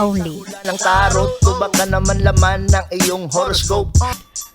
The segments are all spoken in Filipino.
only. ng tarot, tubak ka naman laman ng iyong horoscope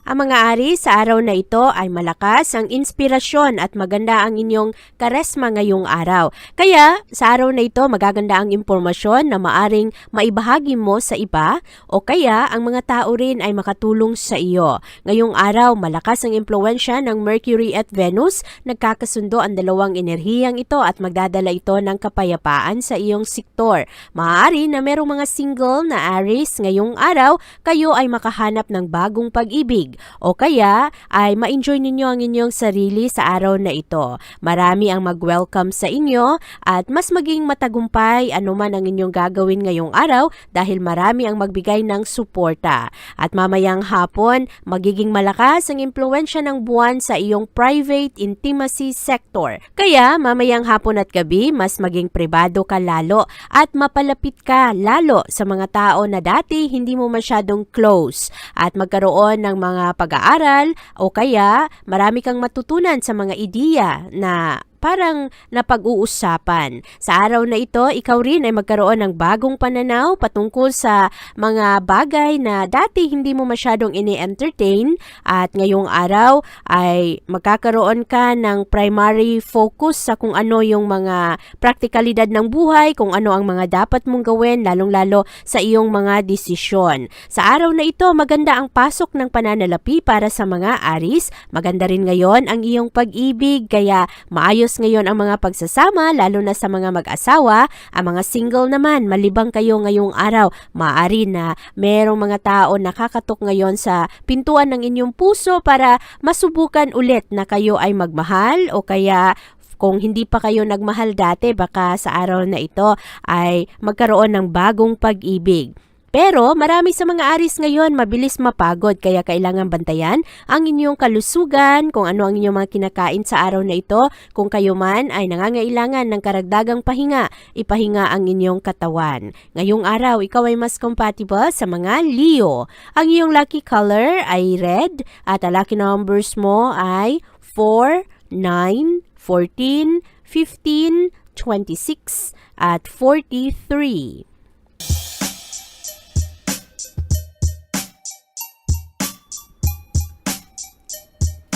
Ang mga ari sa araw na ito ay malakas ang inspirasyon at maganda ang inyong karesma ngayong araw. Kaya sa araw na ito magaganda ang impormasyon na maaring maibahagi mo sa iba o kaya ang mga tao rin ay makatulong sa iyo. Ngayong araw malakas ang impluensya ng Mercury at Venus. Nagkakasundo ang dalawang enerhiyang ito at magdadala ito ng kapayapaan sa iyong sektor. Maaari na merong mga single na Aries ngayong araw, kayo ay makahanap ng bagong pag-ibig o kaya ay ma-enjoy ninyo ang inyong sarili sa araw na ito. Marami ang mag-welcome sa inyo at mas maging matagumpay anuman ang inyong gagawin ngayong araw dahil marami ang magbigay ng suporta. At mamayang hapon, magiging malakas ang impluensya ng buwan sa iyong private intimacy sector. Kaya mamayang hapon at gabi, mas maging pribado ka lalo at mapalapit ka lalo sa mga tao na dati hindi mo masyadong close at magkaroon ng mga pag-aaral o kaya marami kang matutunan sa mga ideya na parang napag-uusapan. Sa araw na ito, ikaw rin ay magkaroon ng bagong pananaw patungkol sa mga bagay na dati hindi mo masyadong ini-entertain at ngayong araw ay magkakaroon ka ng primary focus sa kung ano yung mga praktikalidad ng buhay, kung ano ang mga dapat mong gawin, lalong-lalo sa iyong mga desisyon. Sa araw na ito, maganda ang pasok ng pananalapi para sa mga aris. Maganda rin ngayon ang iyong pag-ibig, kaya maayos ngayon ang mga pagsasama, lalo na sa mga mag-asawa. Ang mga single naman, malibang kayo ngayong araw, maaari na merong mga tao nakakatok ngayon sa pintuan ng inyong puso para masubukan ulit na kayo ay magmahal o kaya kung hindi pa kayo nagmahal dati, baka sa araw na ito ay magkaroon ng bagong pag-ibig. Pero marami sa mga aris ngayon mabilis mapagod kaya kailangan bantayan ang inyong kalusugan, kung ano ang inyong mga kinakain sa araw na ito. Kung kayo man ay nangangailangan ng karagdagang pahinga, ipahinga ang inyong katawan. Ngayong araw, ikaw ay mas compatible sa mga Leo. Ang iyong lucky color ay red at ang lucky numbers mo ay 4, 9, 14, 15, 26 at 43.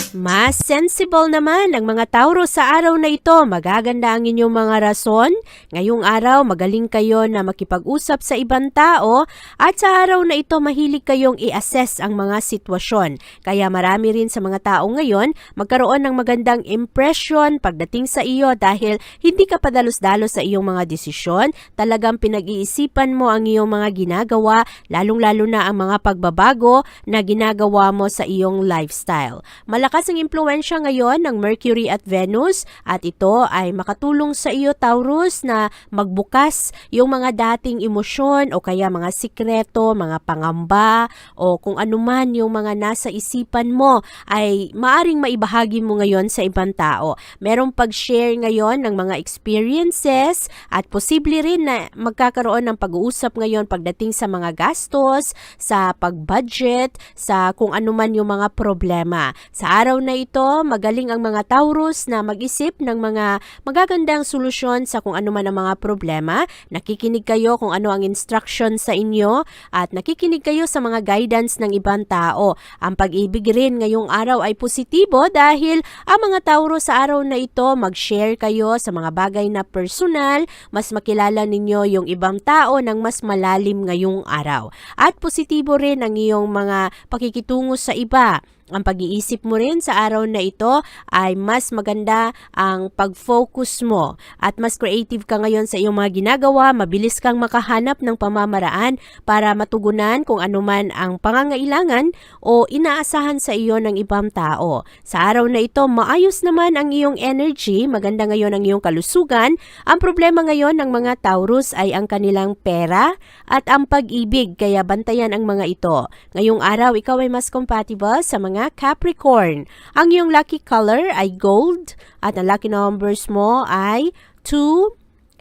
Mas sensible naman ang mga Tauro sa araw na ito. Magaganda ang inyong mga rason. Ngayong araw, magaling kayo na makipag-usap sa ibang tao at sa araw na ito, mahilig kayong i-assess ang mga sitwasyon. Kaya marami rin sa mga tao ngayon magkaroon ng magandang impression pagdating sa iyo dahil hindi ka padalos-dalos sa iyong mga desisyon. Talagang pinag-iisipan mo ang iyong mga ginagawa, lalong-lalo na ang mga pagbabago na ginagawa mo sa iyong lifestyle. Malakas ang impluensya ngayon ng Mercury at Venus at ito ay makatulong sa iyo Taurus na magbukas yung mga dating emosyon o kaya mga sikreto, mga pangamba o kung anuman yung mga nasa isipan mo ay maaring maibahagi mo ngayon sa ibang tao. Merong pag-share ngayon ng mga experiences at posible rin na magkakaroon ng pag-uusap ngayon pagdating sa mga gastos, sa pag-budget, sa kung anuman yung mga problema. Sa araw araw na ito, magaling ang mga Taurus na mag-isip ng mga magagandang solusyon sa kung ano man ang mga problema. Nakikinig kayo kung ano ang instruction sa inyo at nakikinig kayo sa mga guidance ng ibang tao. Ang pag-ibig rin ngayong araw ay positibo dahil ang mga Taurus sa araw na ito mag-share kayo sa mga bagay na personal, mas makilala ninyo yung ibang tao ng mas malalim ngayong araw. At positibo rin ang iyong mga pakikitungo sa iba. Ang pag-iisip mo rin sa araw na ito ay mas maganda ang pag-focus mo at mas creative ka ngayon sa iyong mga ginagawa, mabilis kang makahanap ng pamamaraan para matugunan kung anuman ang pangangailangan o inaasahan sa iyo ng ibang tao. Sa araw na ito, maayos naman ang iyong energy, maganda ngayon ang iyong kalusugan. Ang problema ngayon ng mga Taurus ay ang kanilang pera at ang pag-ibig, kaya bantayan ang mga ito. Ngayong araw, ikaw ay mas compatible sa mga Capricorn. Ang iyong lucky color ay gold at ang lucky numbers mo ay 2,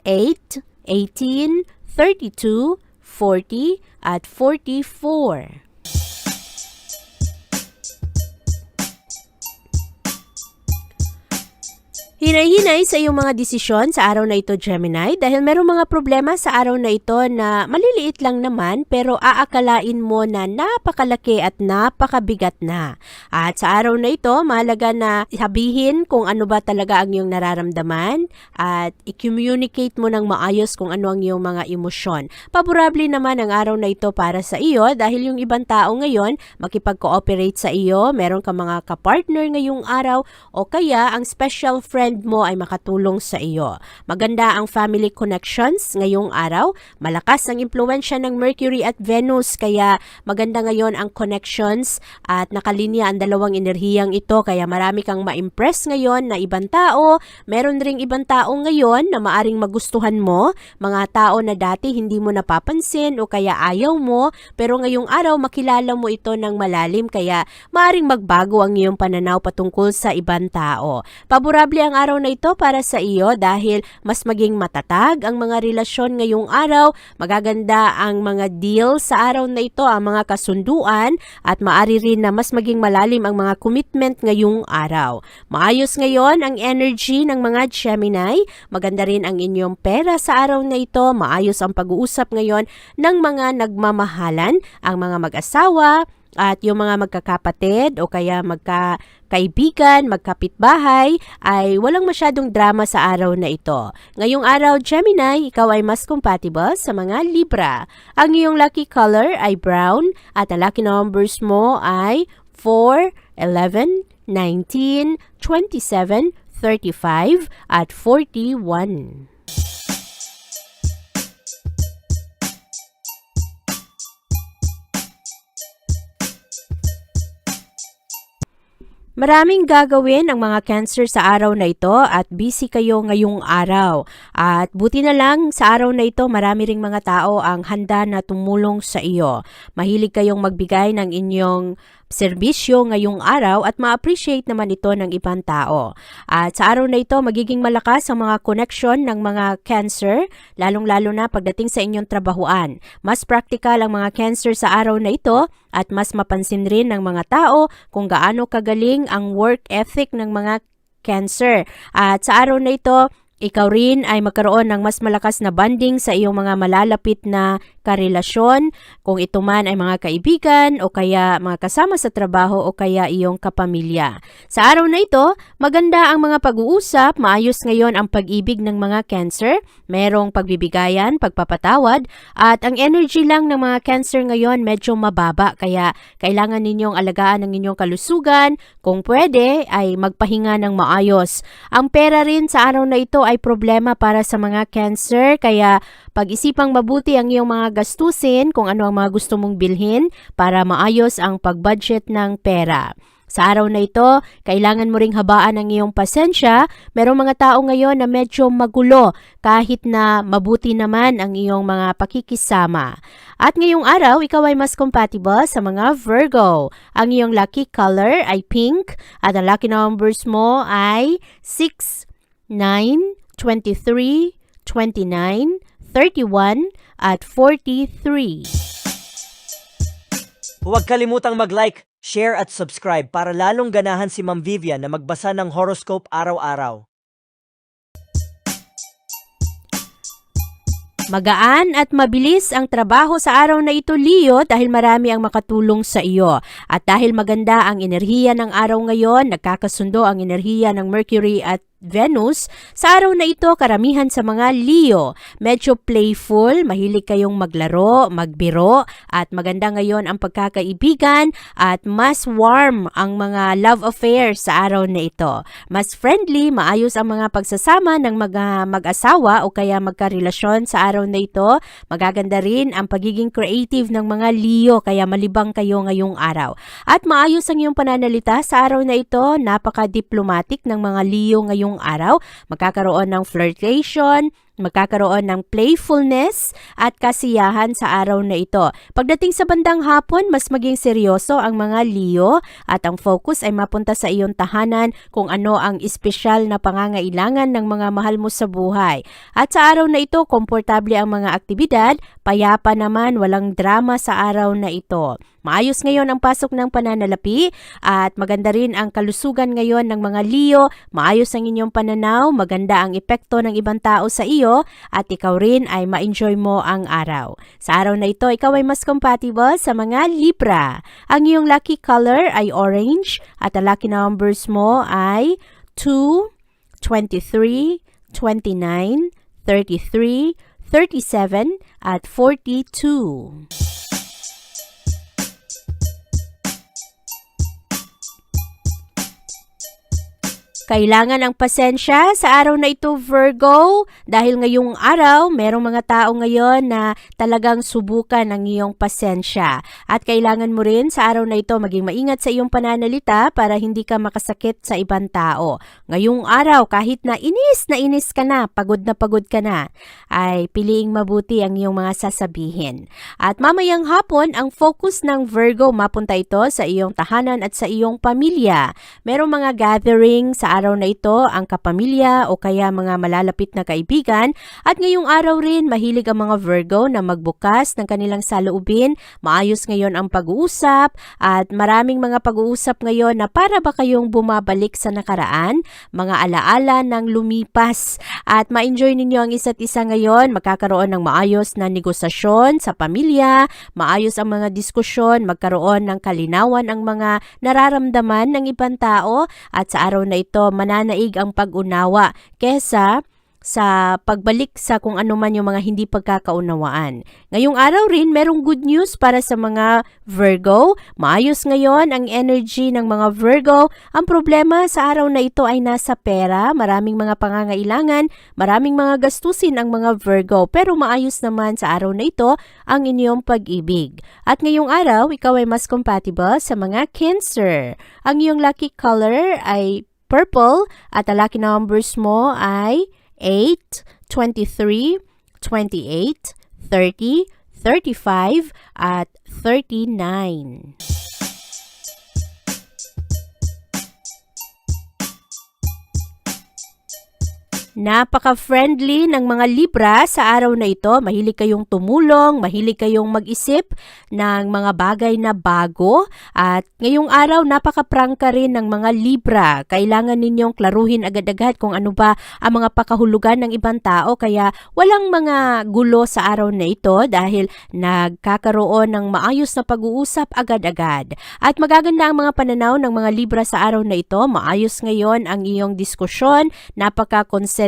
8, 18, 32, 40 at 44. Hinay-hinay sa iyong mga desisyon sa araw na ito, Gemini, dahil merong mga problema sa araw na ito na maliliit lang naman pero aakalain mo na napakalaki at napakabigat na. At sa araw na ito, mahalaga na sabihin kung ano ba talaga ang iyong nararamdaman at i-communicate mo ng maayos kung ano ang iyong mga emosyon. Paborable naman ang araw na ito para sa iyo dahil yung ibang tao ngayon makipag-cooperate sa iyo, meron ka mga kapartner ngayong araw o kaya ang special friend mo ay makatulong sa iyo. Maganda ang family connections ngayong araw. Malakas ang impluensya ng Mercury at Venus kaya maganda ngayon ang connections at nakalinya ang dalawang enerhiyang ito kaya marami kang ma-impress ngayon na ibang tao. Meron ring ibang tao ngayon na maaring magustuhan mo, mga tao na dati hindi mo napapansin o kaya ayaw mo pero ngayong araw makilala mo ito ng malalim kaya maaring magbago ang iyong pananaw patungkol sa ibang tao. Paborable ang araw na ito para sa iyo dahil mas maging matatag ang mga relasyon ngayong araw, magaganda ang mga deal sa araw na ito, ang mga kasunduan at maari rin na mas maging malalim ang mga commitment ngayong araw. Maayos ngayon ang energy ng mga Gemini, maganda rin ang inyong pera sa araw na ito, maayos ang pag-uusap ngayon ng mga nagmamahalan, ang mga mag-asawa, at yung mga magkakapatid o kaya magkakaibigan, magkapitbahay ay walang masyadong drama sa araw na ito. Ngayong araw, Gemini, ikaw ay mas compatible sa mga Libra. Ang iyong lucky color ay brown at ang lucky numbers mo ay 4, 11, 19, 27, 35 at 41. Maraming gagawin ang mga cancer sa araw na ito at busy kayo ngayong araw. At buti na lang sa araw na ito marami ring mga tao ang handa na tumulong sa iyo. Mahilig kayong magbigay ng inyong serbisyo ngayong araw at ma-appreciate naman ito ng ibang tao. At sa araw na ito, magiging malakas ang mga connection ng mga cancer, lalong-lalo na pagdating sa inyong trabahuan. Mas practical ang mga cancer sa araw na ito at mas mapansin rin ng mga tao kung gaano kagaling ang work ethic ng mga cancer. At sa araw na ito, ikaw rin ay magkaroon ng mas malakas na bonding sa iyong mga malalapit na karelasyon, kung ito man ay mga kaibigan o kaya mga kasama sa trabaho o kaya iyong kapamilya. Sa araw na ito, maganda ang mga pag-uusap, maayos ngayon ang pag-ibig ng mga cancer, merong pagbibigayan, pagpapatawad, at ang energy lang ng mga cancer ngayon medyo mababa kaya kailangan ninyong alagaan ang inyong kalusugan, kung pwede ay magpahinga ng maayos. Ang pera rin sa araw na ito ay problema para sa mga cancer kaya pag-isipang mabuti ang iyong mga gastusin kung ano ang mga gusto mong bilhin para maayos ang pag-budget ng pera. Sa araw na ito, kailangan mo ring habaan ang iyong pasensya. Merong mga tao ngayon na medyo magulo kahit na mabuti naman ang iyong mga pakikisama. At ngayong araw, ikaw ay mas compatible sa mga Virgo. Ang iyong lucky color ay pink at ang lucky numbers mo ay 6, 9, 23, 29, 31, at 43. Huwag kalimutang mag-like, share at subscribe para lalong ganahan si Ma'am Vivian na magbasa ng horoscope araw-araw. Magaan at mabilis ang trabaho sa araw na ito, Leo, dahil marami ang makatulong sa iyo. At dahil maganda ang enerhiya ng araw ngayon, nagkakasundo ang enerhiya ng Mercury at Venus, sa araw na ito karamihan sa mga Leo, medyo playful, mahilig kayong maglaro, magbiro, at maganda ngayon ang pagkakaibigan at mas warm ang mga love affairs sa araw na ito. Mas friendly, maayos ang mga pagsasama ng mga mag-asawa o kaya magkarelasyon sa araw na ito. Magaganda rin ang pagiging creative ng mga Leo kaya malibang kayo ngayong araw. At maayos ang iyong pananalita sa araw na ito, napaka-diplomatic ng mga Leo ngayong araw. Magkakaroon ng flirtation, magkakaroon ng playfulness at kasiyahan sa araw na ito. Pagdating sa bandang hapon, mas maging seryoso ang mga Leo at ang focus ay mapunta sa iyong tahanan kung ano ang espesyal na pangangailangan ng mga mahal mo sa buhay. At sa araw na ito, komportable ang mga aktibidad, payapa naman, walang drama sa araw na ito. Maayos ngayon ang pasok ng pananalapi at maganda rin ang kalusugan ngayon ng mga Leo. Maayos ang inyong pananaw, maganda ang epekto ng ibang tao sa iyo at ikaw rin ay ma-enjoy mo ang araw. Sa araw na ito, ikaw ay mas compatible sa mga Libra. Ang iyong lucky color ay orange at ang lucky numbers mo ay 2, 23, 29, 33, 37 at 42. Kailangan ng pasensya sa araw na ito, Virgo, dahil ngayong araw, merong mga tao ngayon na talagang subukan ang iyong pasensya. At kailangan mo rin sa araw na ito maging maingat sa iyong pananalita para hindi ka makasakit sa ibang tao. Ngayong araw, kahit na inis na inis ka na, pagod na pagod ka na, ay piliing mabuti ang iyong mga sasabihin. At mamayang hapon, ang focus ng Virgo mapunta ito sa iyong tahanan at sa iyong pamilya. Merong mga gathering sa araw na ito ang kapamilya o kaya mga malalapit na kaibigan. At ngayong araw rin mahilig ang mga Virgo na magbukas ng kanilang saloobin. Maayos ngayon ang pag-uusap at maraming mga pag-uusap ngayon na para ba kayong bumabalik sa nakaraan, mga alaala ng lumipas. At ma-enjoy ninyo ang isa't isa ngayon, magkakaroon ng maayos na negosasyon sa pamilya, maayos ang mga diskusyon, magkaroon ng kalinawan ang mga nararamdaman ng ibang tao. At sa araw na ito mananaig ang pag-unawa kesa sa pagbalik sa kung ano man yung mga hindi pagkakaunawaan. Ngayong araw rin, merong good news para sa mga Virgo. Maayos ngayon ang energy ng mga Virgo. Ang problema sa araw na ito ay nasa pera, maraming mga pangangailangan, maraming mga gastusin ang mga Virgo. Pero maayos naman sa araw na ito ang inyong pag-ibig. At ngayong araw, ikaw ay mas compatible sa mga Cancer. Ang iyong lucky color ay purple at ang lucky numbers mo ay 8, 23, 28, 30, 35 at 39. Napaka-friendly ng mga Libra sa araw na ito. Mahilig kayong tumulong, mahilig kayong mag-isip ng mga bagay na bago. At ngayong araw, napaka-prangka rin ng mga Libra. Kailangan ninyong klaruhin agad-agad kung ano ba ang mga pakahulugan ng ibang tao. Kaya walang mga gulo sa araw na ito dahil nagkakaroon ng maayos na pag-uusap agad-agad. At magaganda ang mga pananaw ng mga Libra sa araw na ito. Maayos ngayon ang iyong diskusyon.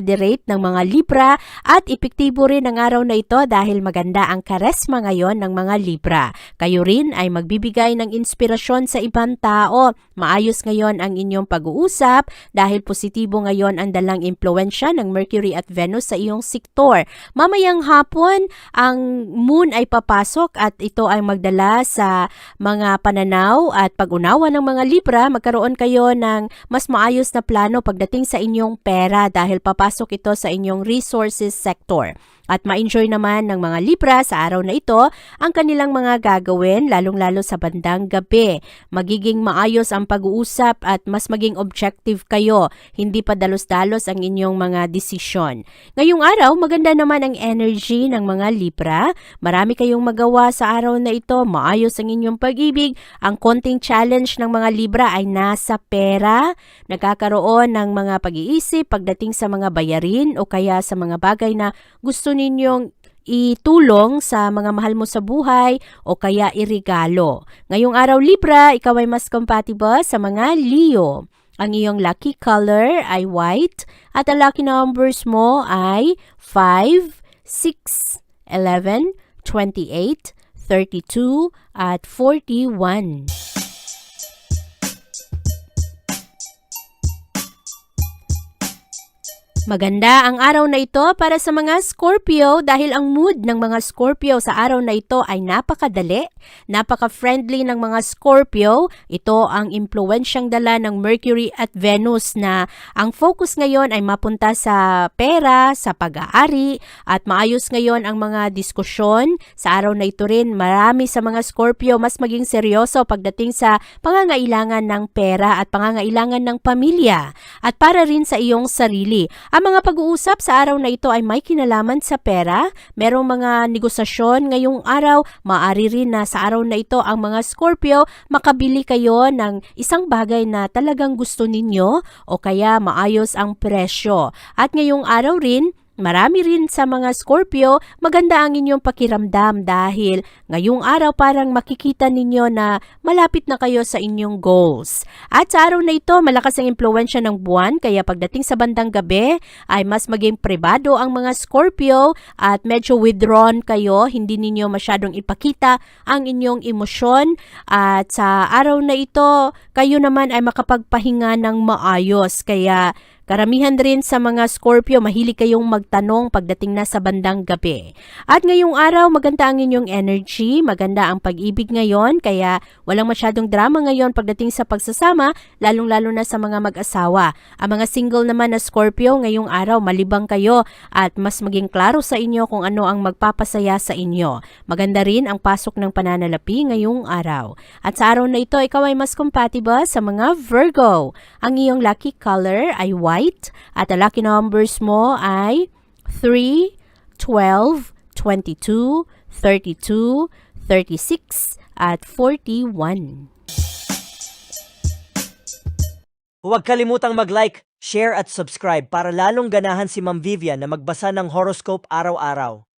Napaka-considerate ng mga Libra at epektibo rin ang araw na ito dahil maganda ang karesma ngayon ng mga Libra. Kayo rin ay magbibigay ng inspirasyon sa ibang tao. Maayos ngayon ang inyong pag-uusap dahil positibo ngayon ang dalang impluensya ng Mercury at Venus sa iyong sektor. Mamayang hapon, ang moon ay papasok at ito ay magdala sa mga pananaw at pag-unawa ng mga Libra. Magkaroon kayo ng mas maayos na plano pagdating sa inyong pera dahil papasok ito sa inyong resources sector. At ma-enjoy naman ng mga Libra sa araw na ito ang kanilang mga gagawin lalong-lalo sa bandang gabi. Magiging maayos ang pag-uusap at mas maging objective kayo, hindi pa dalos-dalos ang inyong mga desisyon. Ngayong araw, maganda naman ang energy ng mga Libra. Marami kayong magawa sa araw na ito, maayos ang inyong pag-ibig. Ang konting challenge ng mga Libra ay nasa pera, nagkakaroon ng mga pag-iisip pagdating sa mga bayarin o kaya sa mga bagay na gusto ninyong itulong sa mga mahal mo sa buhay o kaya irigalo. Ngayong araw Libra, ikaw ay mas compatible sa mga Leo. Ang iyong lucky color ay white at ang lucky numbers mo ay 5, 6, 11, 28, 32 at 41. Maganda ang araw na ito para sa mga Scorpio dahil ang mood ng mga Scorpio sa araw na ito ay napakadali, napaka-friendly ng mga Scorpio. Ito ang impluensyang dala ng Mercury at Venus na ang focus ngayon ay mapunta sa pera, sa pag-aari at maayos ngayon ang mga diskusyon. Sa araw na ito rin, marami sa mga Scorpio mas maging seryoso pagdating sa pangangailangan ng pera at pangangailangan ng pamilya at para rin sa iyong sarili. Ang mga pag-uusap sa araw na ito ay may kinalaman sa pera. Merong mga negosasyon ngayong araw. Maari rin na sa araw na ito ang mga Scorpio makabili kayo ng isang bagay na talagang gusto ninyo o kaya maayos ang presyo. At ngayong araw rin, Marami rin sa mga Scorpio, maganda ang inyong pakiramdam dahil ngayong araw parang makikita ninyo na malapit na kayo sa inyong goals. At sa araw na ito, malakas ang impluensya ng buwan kaya pagdating sa bandang gabi ay mas maging privado ang mga Scorpio at medyo withdrawn kayo, hindi ninyo masyadong ipakita ang inyong emosyon at sa araw na ito, kayo naman ay makapagpahinga ng maayos kaya Karamihan rin sa mga Scorpio, mahilig kayong magtanong pagdating na sa bandang gabi. At ngayong araw, maganda ang inyong energy, maganda ang pag-ibig ngayon, kaya walang masyadong drama ngayon pagdating sa pagsasama, lalong-lalo na sa mga mag-asawa. Ang mga single naman na Scorpio, ngayong araw, malibang kayo at mas maging klaro sa inyo kung ano ang magpapasaya sa inyo. Maganda rin ang pasok ng pananalapi ngayong araw. At sa araw na ito, ikaw ay mas compatible sa mga Virgo. Ang iyong lucky color ay white at ang lucky numbers mo ay 3, 12, 22, 32, 36 at 41. Huwag kalimutang mag-like, share at subscribe para lalong ganahan si Ma'am Vivian na magbasa ng horoscope araw-araw.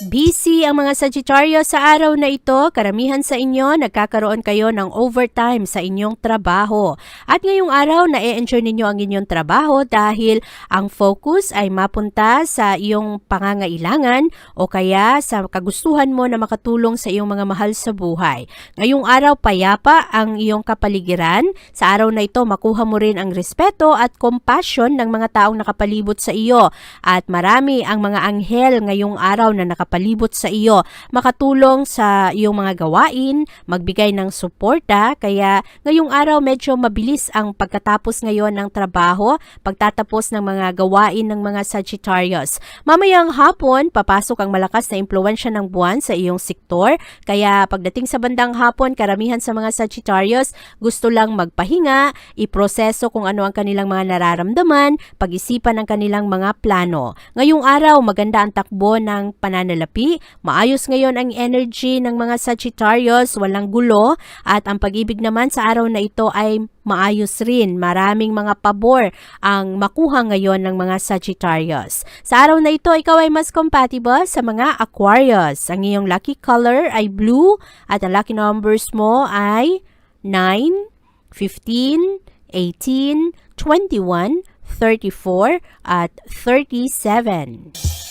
Busy ang mga Sagittarius sa araw na ito. Karamihan sa inyo, nagkakaroon kayo ng overtime sa inyong trabaho. At ngayong araw, na-enjoy ninyo ang inyong trabaho dahil ang focus ay mapunta sa iyong pangangailangan o kaya sa kagustuhan mo na makatulong sa iyong mga mahal sa buhay. Ngayong araw, payapa ang iyong kapaligiran. Sa araw na ito, makuha mo rin ang respeto at compassion ng mga taong nakapalibot sa iyo. At marami ang mga anghel ngayong araw na nakapalibot sa iyo, makatulong sa iyong mga gawain, magbigay ng suporta, kaya ngayong araw medyo mabilis ang pagkatapos ngayon ng trabaho, pagtatapos ng mga gawain ng mga Sagittarius. Mamayang hapon, papasok ang malakas na impluensya ng buwan sa iyong sektor, kaya pagdating sa bandang hapon, karamihan sa mga Sagittarius gusto lang magpahinga, iproseso kung ano ang kanilang mga nararamdaman, pag-isipan ang kanilang mga plano. Ngayong araw, maganda ang takbo ng pananalapi. Maayos ngayon ang energy ng mga Sagittarius, walang gulo, at ang pag-ibig naman sa araw na ito ay maayos rin. Maraming mga pabor ang makuha ngayon ng mga Sagittarius. Sa araw na ito, ikaw ay mas compatible sa mga Aquarius. Ang iyong lucky color ay blue at ang lucky numbers mo ay 9, 15, 18, 21, 34 at 37.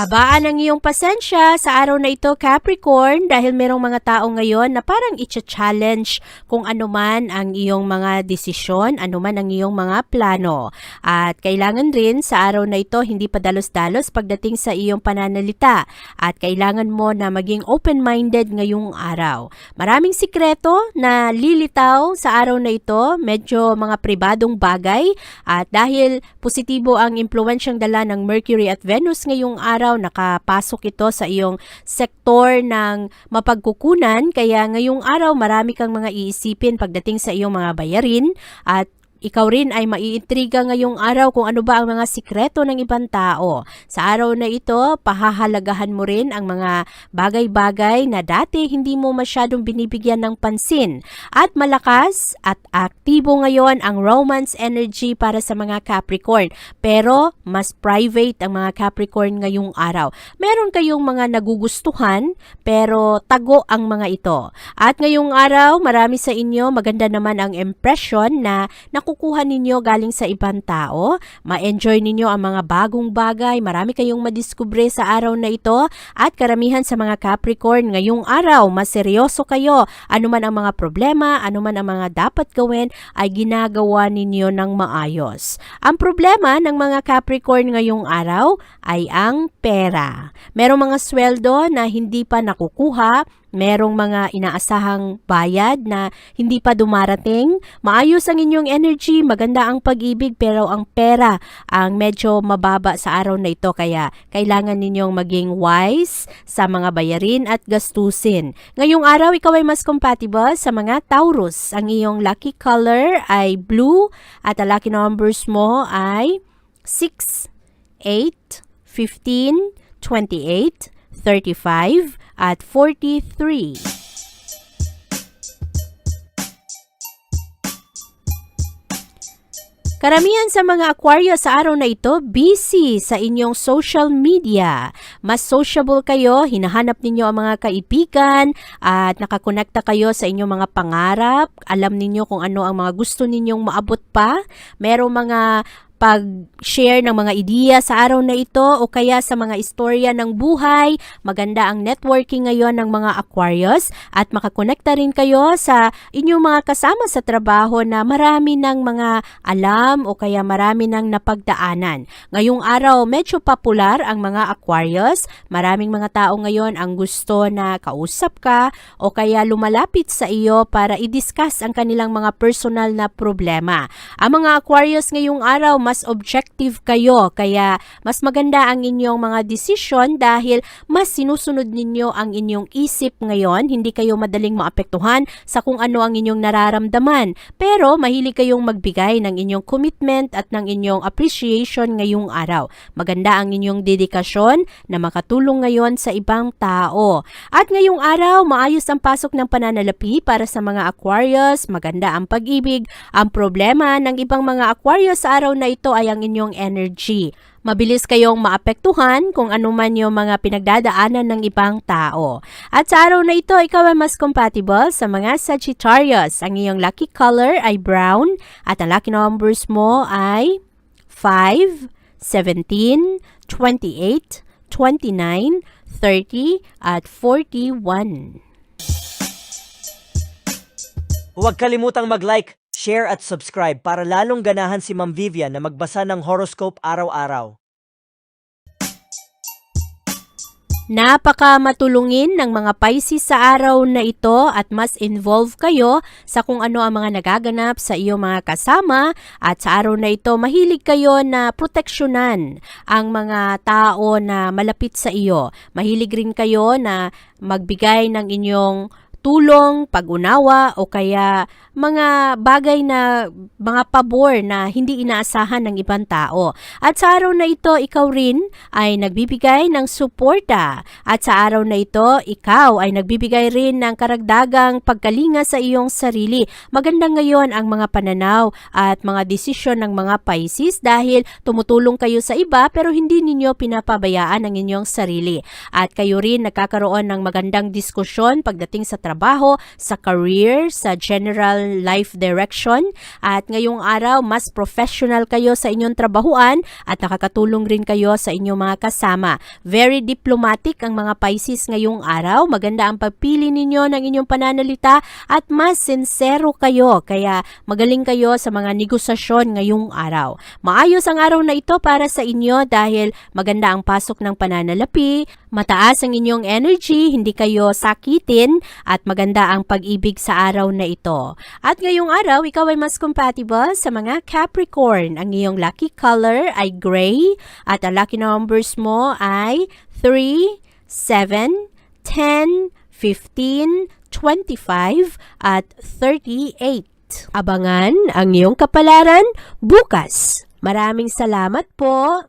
Habaan ang iyong pasensya sa araw na ito Capricorn dahil merong mga tao ngayon na parang itcha-challenge kung ano man ang iyong mga desisyon, ano man ang iyong mga plano. At kailangan rin sa araw na ito hindi padalos-dalos pagdating sa iyong pananalita at kailangan mo na maging open-minded ngayong araw. Maraming sikreto na lilitaw sa araw na ito, medyo mga pribadong bagay at dahil positibo ang impluensyang dala ng Mercury at Venus ngayong araw, nakapasok ito sa iyong sektor ng mapagkukunan. Kaya ngayong araw marami kang mga iisipin pagdating sa iyong mga bayarin at ikaw rin ay maiintriga ngayong araw kung ano ba ang mga sikreto ng ibang tao. Sa araw na ito, pahahalagahan mo rin ang mga bagay-bagay na dati hindi mo masyadong binibigyan ng pansin. At malakas at aktibo ngayon ang romance energy para sa mga Capricorn. Pero mas private ang mga Capricorn ngayong araw. Meron kayong mga nagugustuhan pero tago ang mga ito. At ngayong araw, marami sa inyo maganda naman ang impression na nakukuha ninyo galing sa ibang tao. Ma-enjoy ninyo ang mga bagong bagay. Marami kayong madiskubre sa araw na ito. At karamihan sa mga Capricorn ngayong araw, mas seryoso kayo. Ano man ang mga problema, ano man ang mga dapat gawin, ay ginagawa ninyo ng maayos. Ang problema ng mga Capricorn ngayong araw ay ang pera. Merong mga sweldo na hindi pa nakukuha, merong mga inaasahang bayad na hindi pa dumarating. Maayos ang inyong energy, maganda ang pag-ibig pero ang pera ang medyo mababa sa araw na ito kaya kailangan ninyong maging wise sa mga bayarin at gastusin. Ngayong araw ikaw ay mas compatible sa mga Taurus. Ang iyong lucky color ay blue at ang lucky numbers mo ay 6, 8, 15, 28, 35, at 43. Karamihan sa mga Aquarius sa araw na ito, busy sa inyong social media. Mas sociable kayo, hinahanap ninyo ang mga kaibigan at nakakonekta kayo sa inyong mga pangarap. Alam ninyo kung ano ang mga gusto ninyong maabot pa. Merong mga pag-share ng mga ideya sa araw na ito o kaya sa mga istorya ng buhay. Maganda ang networking ngayon ng mga Aquarius at makakonekta rin kayo sa inyong mga kasama sa trabaho na marami ng mga alam o kaya marami ng napagdaanan. Ngayong araw, medyo popular ang mga Aquarius. Maraming mga tao ngayon ang gusto na kausap ka o kaya lumalapit sa iyo para i-discuss ang kanilang mga personal na problema. Ang mga Aquarius ngayong araw, mas objective kayo kaya mas maganda ang inyong mga desisyon dahil mas sinusunod ninyo ang inyong isip ngayon. Hindi kayo madaling maapektuhan sa kung ano ang inyong nararamdaman. Pero mahilig kayong magbigay ng inyong commitment at ng inyong appreciation ngayong araw. Maganda ang inyong dedikasyon na makatulong ngayon sa ibang tao. At ngayong araw, maayos ang pasok ng pananalapi para sa mga Aquarius. Maganda ang pag-ibig. Ang problema ng ibang mga Aquarius sa araw na ito ay ang inyong energy. Mabilis kayong maapektuhan kung ano man yung mga pinagdadaanan ng ibang tao. At sa araw na ito, ikaw ay mas compatible sa mga Sagittarius. Ang iyong lucky color ay brown at ang lucky numbers mo ay 5, 17, 28, 29, 30, at 41. Huwag kalimutang mag-like, share at subscribe para lalong ganahan si Ma'am Vivian na magbasa ng horoscope araw-araw. Napaka matulungin ng mga Pisces sa araw na ito at mas involve kayo sa kung ano ang mga nagaganap sa iyong mga kasama at sa araw na ito mahilig kayo na proteksyonan ang mga tao na malapit sa iyo. Mahilig rin kayo na magbigay ng inyong tulong, pag-unawa o kaya mga bagay na mga pabor na hindi inaasahan ng ibang tao. At sa araw na ito, ikaw rin ay nagbibigay ng suporta. At sa araw na ito, ikaw ay nagbibigay rin ng karagdagang pagkalinga sa iyong sarili. Maganda ngayon ang mga pananaw at mga desisyon ng mga Pisces dahil tumutulong kayo sa iba pero hindi ninyo pinapabayaan ang inyong sarili. At kayo rin nagkakaroon ng magandang diskusyon pagdating sa trabaho trabaho, sa career, sa general life direction. At ngayong araw, mas professional kayo sa inyong trabahuan at nakakatulong rin kayo sa inyong mga kasama. Very diplomatic ang mga Pisces ngayong araw. Maganda ang pagpili ninyo ng inyong pananalita at mas sincero kayo. Kaya magaling kayo sa mga negosasyon ngayong araw. Maayos ang araw na ito para sa inyo dahil maganda ang pasok ng pananalapi, mataas ang inyong energy, hindi kayo sakitin at maganda ang pag-ibig sa araw na ito. At ngayong araw, ikaw ay mas compatible sa mga Capricorn. Ang iyong lucky color ay gray at ang lucky numbers mo ay 3, 7, 10, 15, 25 at 38. Abangan ang iyong kapalaran bukas. Maraming salamat po.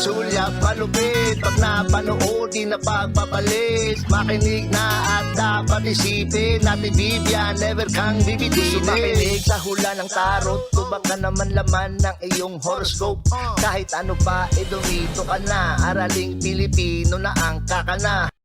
Sulyap malupit. Pag napanood di na pagpapalit Makinig na at dapat isipin Natin Vivian, never kang bibitinin Gusto makinig sa hula ng tarot. Tubak ka naman laman ng iyong horoscope. Kahit ano pa, eh dumito ka na. Araling Pilipino na ang kakana